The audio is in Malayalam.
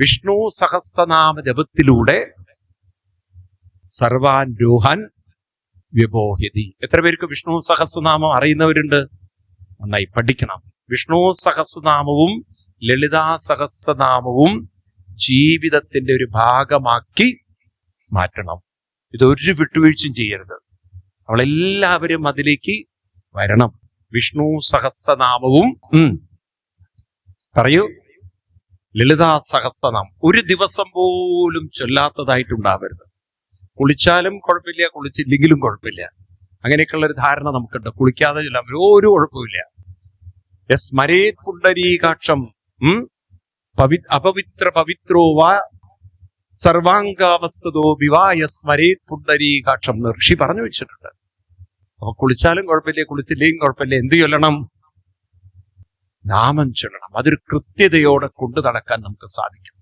വിഷ്ണു സഹസ്രനാമ ജപത്തിലൂടെ സർവാൻ രോഹൻ വ്യബോഹ്യതി എത്ര പേർക്ക് വിഷ്ണു സഹസ്രനാമം അറിയുന്നവരുണ്ട്? നന്നായി പഠിക്കണം. വിഷ്ണു സഹസ്രനാമവും ലളിതാ സഹസ്രനാമവും ജീവിതത്തിന്റെ ഒരു ഭാഗമാക്കി മാറ്റണം. ഇതൊരു വിട്ടുവീഴ്ചയും ചെയ്യരുത്. നമ്മളെല്ലാവരും അതിലേക്ക് വരണം. വിഷ്ണു സഹസ്രനാമവും പറയൂ. ലളിതാ സഹസ്രനാമം ഒരു ദിവസം പോലും ചൊല്ലാത്തതായിട്ടുണ്ടാവരുത്. കുളിച്ചാലും കുഴപ്പമില്ല കുളിച്ചില്ലെങ്കിലും കുഴപ്പമില്ല. അങ്ങനെയൊക്കെയുള്ള ഒരു ധാരണ നമുക്കുണ്ട്. കുളിക്കാതെ ചൊല്ലാൻ ഒരു കുഴപ്പമില്ല യസ് മരേ പുണ്ടരീകാക്ഷം പവി അപവിത്ര പവിത്രോ വാ സർവാംഗാവസ്ഥതോ വിവായ സ്മരേ പുണ്ടരീകാക്ഷം എന്ന് ഋഷി പറഞ്ഞു വെച്ചിട്ടുണ്ട്. അപ്പൊ കുളിച്ചാലും കുഴപ്പമില്ല കുളിച്ചില്ലെങ്കിലും കുഴപ്പമില്ല. എന്ത് ചൊല്ലണം? നാമം ചൊല്ലണം. അതൊരു കൃത്യതയോടെ കൊണ്ടു നടക്കാൻ നമുക്ക് സാധിക്കും.